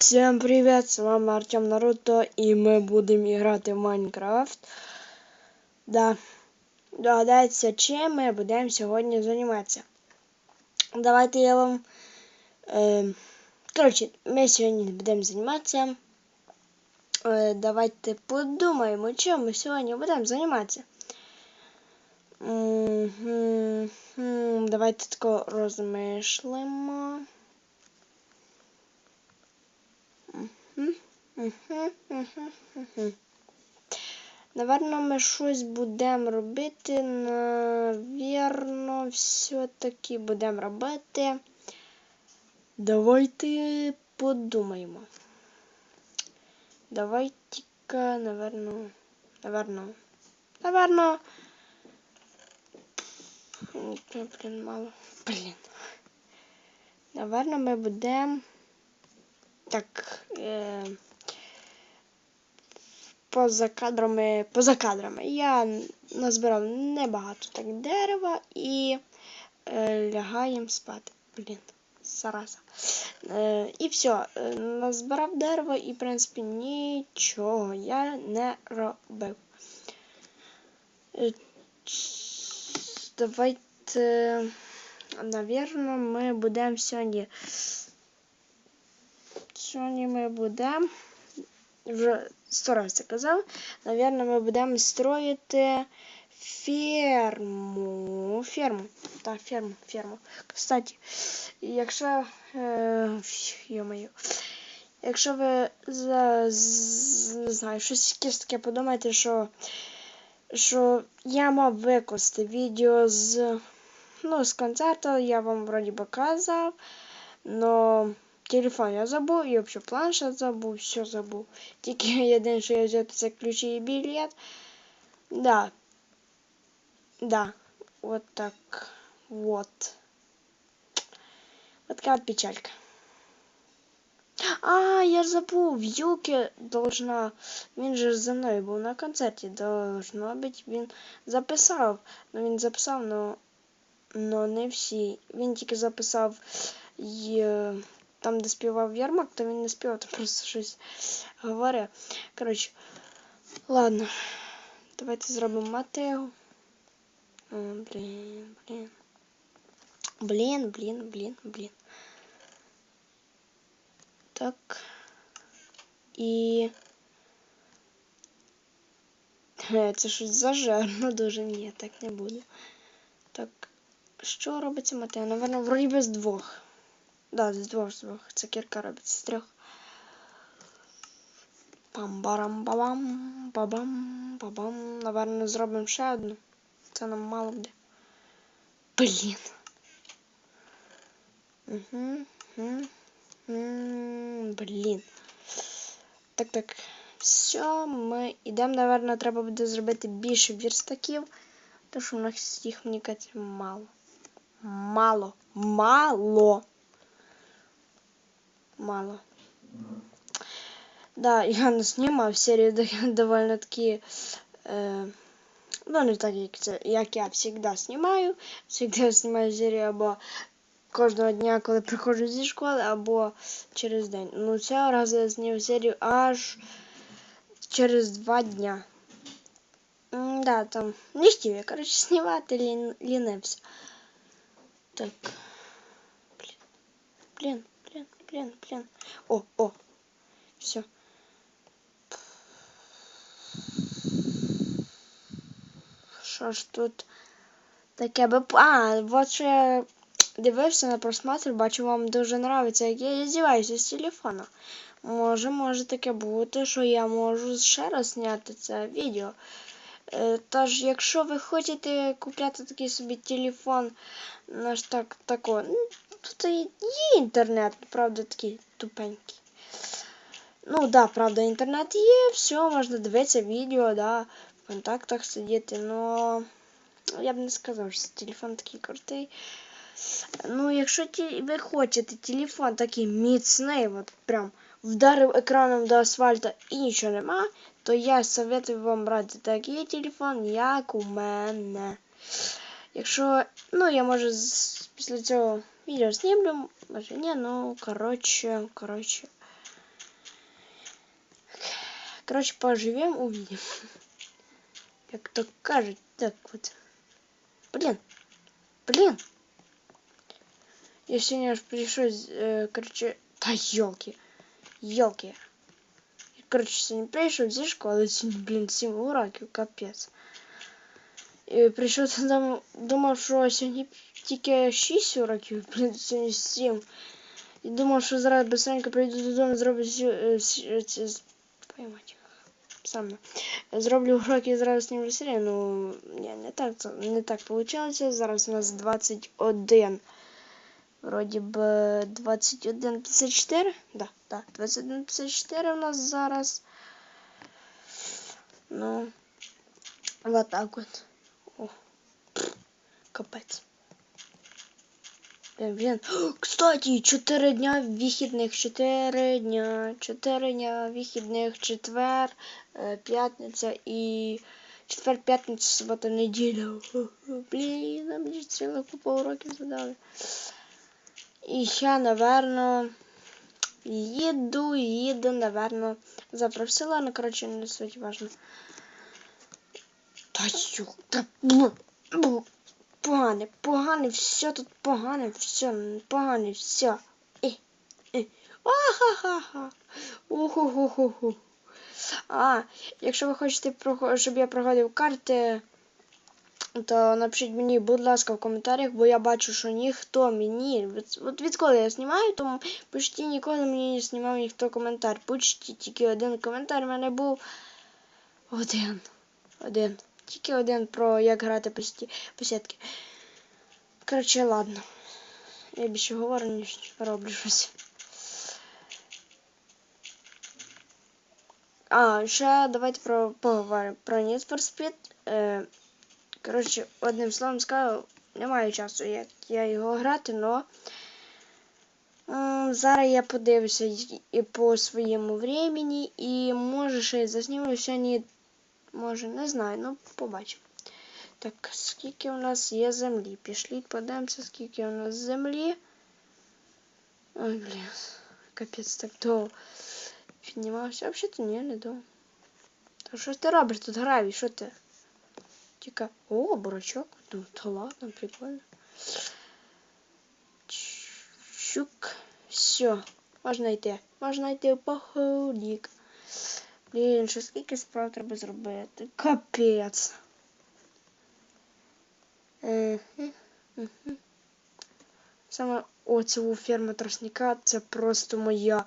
Всем привет, с вами Артем Наруто, и мы будем играть в Майнкрафт. Да, догадайтеся, чим ми будемо сьогодні займатися. Давайте я вам. Е, коротше, ми сьогодні будемо займатися. Е, давайте подумаємо, чим ми сьогодні будемо займатися. Мгм, м, Давайте тако розмишлимо. Наверно, ми щось будемо робити. Навірно, все-таки будемо робити. Давайте подумаємо. Давайте-ка, наверно, наверно, наверно. Блін, мало. Блін. Наверно, ми будемо. Так. Е... Поза кадрами, поза кадрами. Я назбирав небагато так дерева і е, лягаємо спати. Блін, зараза. Е, і все, назбирав дерева і, в принципі, нічого я не робив. Давайте, навірно, ми будемо сьогодні. Сьогодні ми будемо. Вже сто раз це казав. Навірно, ми будемо строїти ферму. Ферму. Так, ферму, ферму. Кстати, якщо. Е, Йо-моє. Якщо ви за, не знаю, щось таке подумаєте, що що я мав викласти відео з ну, з концерту, я вам вроді би казав, но телефон я забув і взагалі планшет забув, все забув. Тільки єдине, що я взяв, це ключі і білет. Да. Да. Вот так. Вот. Вот такая печалька. А, я ж забув, Юки должна. Він же за мною був на концерті. Должно бути, він записав. Ну він записав, но, но не всі. Він тільки записав і там, де співав Ярмак, то він не співав, там просто щось говорив. Коротше, ладно. Давайте зробимо Матео. Блін, блін. Блін, блін, блін, блін. Так. І... Це щось зажарно дуже. Ні, так не буде. Так, що робиться Матео? Наверно, вроді без двох. Да, з двох з двох. Це кірка робиться з трьох. Пам-барам-бабам, бабам, бабам. Наверно, зробимо ще одну. Це нам мало буде. Блін. Угу, угу. Блін. Так, так. Все, ми йдемо, наверно, треба буде зробити більше вірстаків, тому що у нас їх, мені кажеться, мало. Мало. Мало. Мало. Да, я не знімав серію довольно таки. Е, ну, не так, як це, як я завжди знімаю. Завжди знімаю серію або кожного дня, коли приходжу зі школи, або через день. Ну, цього разу я зняв серію аж через два дня. Да, там не хотів я, коротше, знімати лін, лінився. Так. Блін. Блін, блін, блін. О, о. Все. Що ж тут таке би... А, вот що я дивився на просмотр, бачу, вам дуже подобається, я здіваюся з телефона. Може, може таке бути, що я можу ще раз зняти це відео. Е, тож, якщо ви хочете купляти такий собі телефон, наш так, тако, тут є інтернет, правда, такий тупенький. Ну, да, правда, інтернет є, все, можна дивитися відео, да, в контактах сидіти, но я б не сказав, що телефон такий крутий. Ну, якщо ви хочете телефон такий міцний, от прям вдарив екраном до асфальту і нічого нема, то я советую вам брати такий телефон, як у мене. Якщо, ну, я може після цього відео знімлю, може ні, ну, коротше, коротше. Короче, поживем, увидим. Як то кажуть, так от. Блін. Блін. Я сегодня аж пришел, э, короче, да елки, елки. Короче, сегодня пришел зі школи, сегодня, блін, 7 уроків, капець. І прийшов там, думав, що сьогодні тільки 6 уроків, блін, сьогодні 7. І думав, що зараз быстренько прийду додому, зроблю е, е, ці поймать. Саме. Зроблю уроки і зразу знімлю серію. Ну, ні, не так, не так вийшло. Зараз у нас 21. Вроді б 21.54. Да, да, 21.54 у нас зараз. Ну, вот так вот. О, капець. Блин. Кстати, 4 дня вихідних, 4 дня, 4 дня вихідних, четвер, е, п'ятниця і четвер, п'ятниця, субота, неділя. Блін, мені ж ціла купа уроків задали. І я, наверно, їду, їду, завтра в ну, коротше, не суть важно. Та ю, та. Погане, погане, все тут погане, все, погане, все. Ахахаха. Уху-ху-ху-ху. А, якщо ви хочете, щоб я проходив карти, то напишіть мені, будь ласка, в коментарях, бо я бачу, що ніхто мені. От відколи я знімаю, тому почти ніколи мені не знімав ніхто коментар. Почти тільки один коментар в мене був один. Один. Тільки один про як грати по, сіті, по сітки. Коротше, ладно. Я більше говорю, ніж роблю щось. А, ще давайте про поговоримо про Need for Speed. Е, коротше, одним словом скажу, немає часу, як я його грати, м, зараз я подивлюся і- по своєму времени, і може ще й засніму сьогодні, може, не знаю, ну побачимо. Так, скільки у нас є землі? Пішліть, подивимося, скільки у нас землі. Ой, блін, капець так довго піднімався. Взагалі-то ні, не довго. Та що ж ти робиш тут гравій? Що ти? Тільки. О, бурачок. Ну, та ладно, прикольно. Чук. Все. Можна йти. Можна йти в походик. Блін, що скільки справ треба зробити? Капець. Саме оцю ферма тростника це просто моя.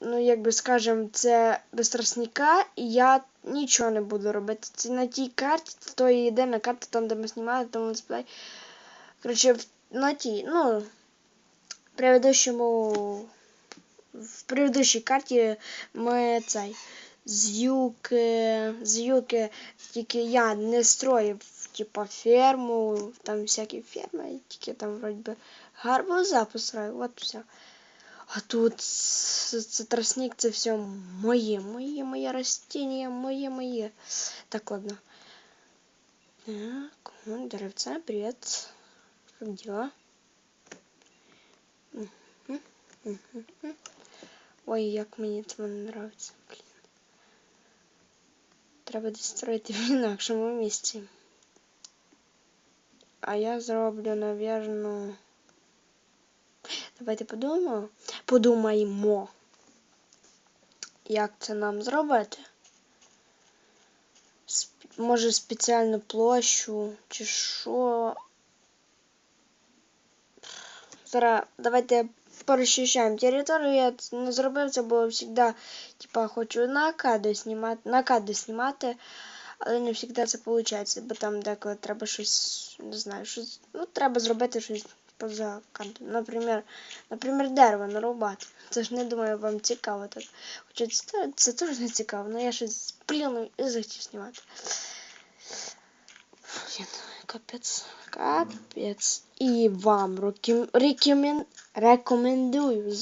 Ну, як би скажем, це без тростника і я нічого не буду робити. Це на тій карті, то і єдина карта, там, де ми знімали, там летсплей. Коротше, на тій, ну, в предыдущому, в предыдущій карті ми цей з юки, з юки, тільки я не строїв, типа, ферму, там всякі ферми, тільки там вроді би гарбуза построїв, от все. А тут це, це тростник, це все моє, моє, моє растіння, моє, моє. Так, ладно. Так, ну, деревца, привет. Как дела? Мгм, мгм, мгм. Ой, як мені це не нравиться. Блін. Треба десь в інакшому місці. А я зроблю, навірно. Давайте подумаємо. Подумаємо. Як це нам зробити? Може спеціальну площу чи що. Зараз давайте порозчищаємо територію. Я не зробив це, бо завжди типа, хочу на кади знімати, на кади знімати, але не завжди це виходить, бо там деколи треба щось, не знаю, щось, ну, треба зробити щось поза кадром. Наприклад, наприклад, дерево нарубати. Це ж не думаю, вам цікаво так. Хоча це, це теж не цікаво, але я щось плюну і захотів знімати. Блін, капець, капець. І вам рекомен- рекомендую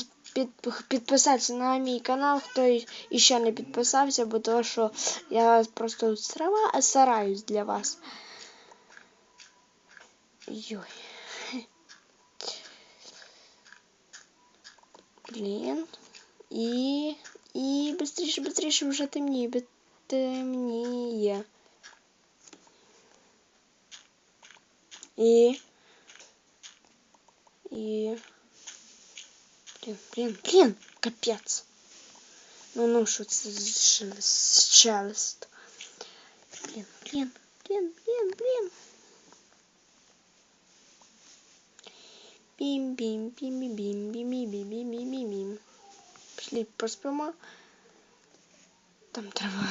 підписатися на мій канал, хто іще не підписався, бо того, що я просто срава, стараюсь для вас. Йой. Блін. І. І. бистріше, бистріше, вже темніє, темніє. И... И... Блин, блин, блин, капец. Ну, ну, что сейчас? Блин, блин, блин, блин, блин. Бим-бим-бим-бим-бим-бим-бим-бим-бим-бим-бим. Пошли проспимо. Там треба,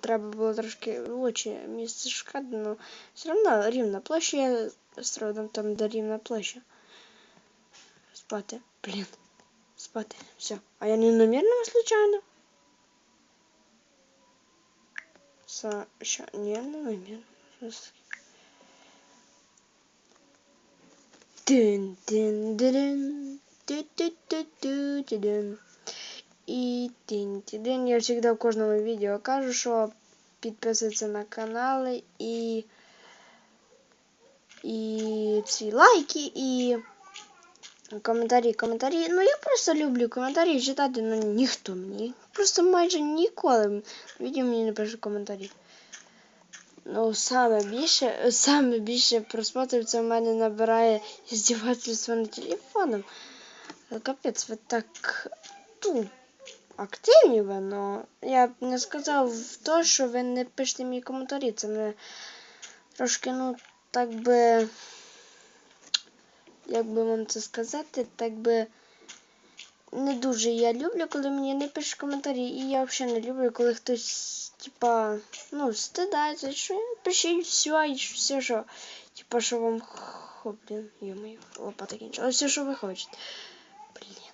треба було трошки очі місце шукати, але все одно рівна площа, я строю там, там де рівна площа. Спати. Блін. Спати. Все. А я не намірно случайно? Са... Що? Ні, не намірно. Щось таке. І тин Я завжди в кожному відео кажу, що підписуйтесь на канали і, і ці лайки, і коментарі, коментарі. Ну я просто люблю коментарі читати, ну ніхто мені. Просто майже ніколи відео мені не пише коментарі. Ну, саме більше, саме більше просмотрів це в мене набирає здівательство над телефоном. Капець, ви так ну, активні ви, но я б не сказав то, що ви не пишете мені коментарі. Це мене трошки, ну, так би. Як би вам це сказати, так би не дуже я люблю, коли мені не пишуть коментарі. І я взагалі не люблю, коли хтось, типа, ну, стидається, що пишіть все, і все, що, типа, що вам хо, блін, йо-моє, лопата кінчила, все, що ви хочете. Блін,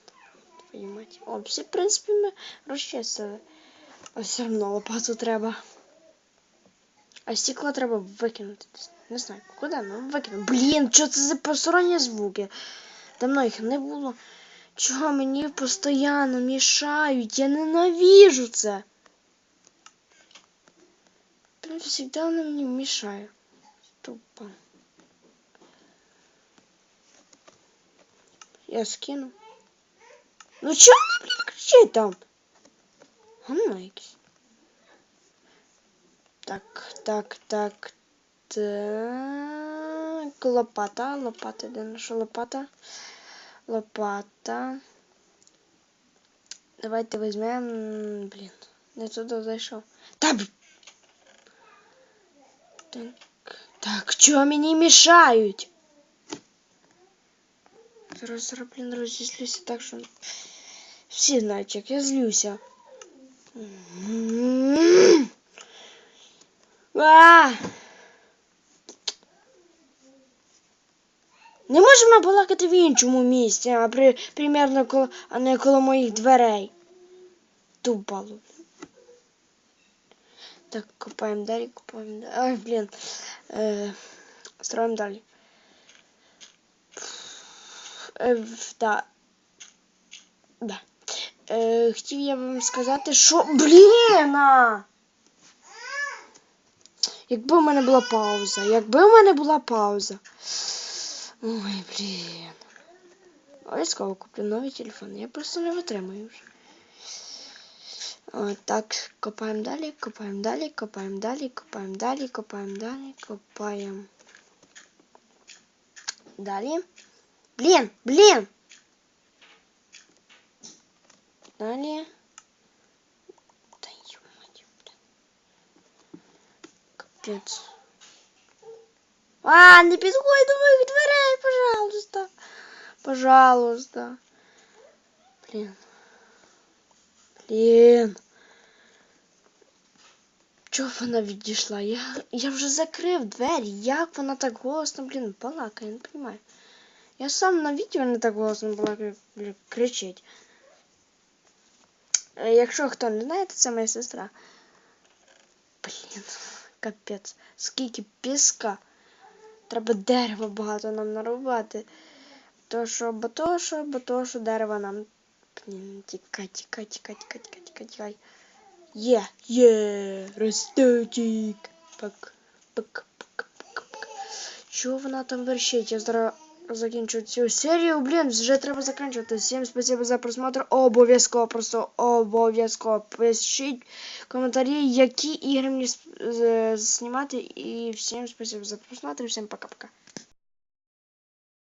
твою мать. О, всі, в принципі, ми розчистили. А все одно лопату треба. А стекло треба викинути. Не знаю, куди, ну викинути. Блін, що це за посторонні звуки? Давно їх не було. Чого мені постійно мішають? Я ненавижу це. Блін, завжди вони мені мішають. Тупо. Я скину. Ну что она, блин, кричит там? Лайкис. Так, так, так, так. Лопата, лопата, где наша лопата? Лопата. Давайте возьмем, блин, не туда зайшов. Так, так, так, чё мне мешают? Зараз, блин, розіслюся так, що... всі знають, як я злюся. Не можемо балакати в іншому місці, а при, примерно коло, а не коло моїх дверей. Тупало. Так, копаємо далі, копаємо далі. Ай, блін. Е, строїмо далі. Е, да. Да. Е, хотів я вам сказати, що. Блін! Якби у мене була пауза, якби у мене була пауза. Ой, блін. Обов'язково куплю новий телефон. Я просто не витримую вже. О, так, копаємо далі, копаємо далі, копаємо далі, копаємо далі, копаємо далі, копаємо. Далі. Блін, блін! Далі. Та ё-моё, блін. Капець. А, не підходь до моїх дверей, пожалуйста. Пожалуйста. Блін. Блін. Чого вона відійшла? Я, я вже закрив двері. Як вона так голосно, блін, балакає, не розумію. Я сам на відео не так голосно балакаю, блін, кричить. Е, Якщо хто не знає, то це моя сестра. Блін, капець. Скільки піска. Треба дерева багато нам нарубати. То що, бо то що, бо то що дерева нам. Блін, тікай, тікай, тікай, тікай, тікай, тікай, тікай. Є, є, росточик. Пак, пак, пак, пак, пак. Чого вона там верщить? Я зараз закінчу цю серію. Блін, вже треба закінчувати. Всім спасибо за просмотр. Обов'язково, просто обов'язково пишіть коментарі, які ігри мені знімати. І всім спасибо за просмотр. Всім пока-пока.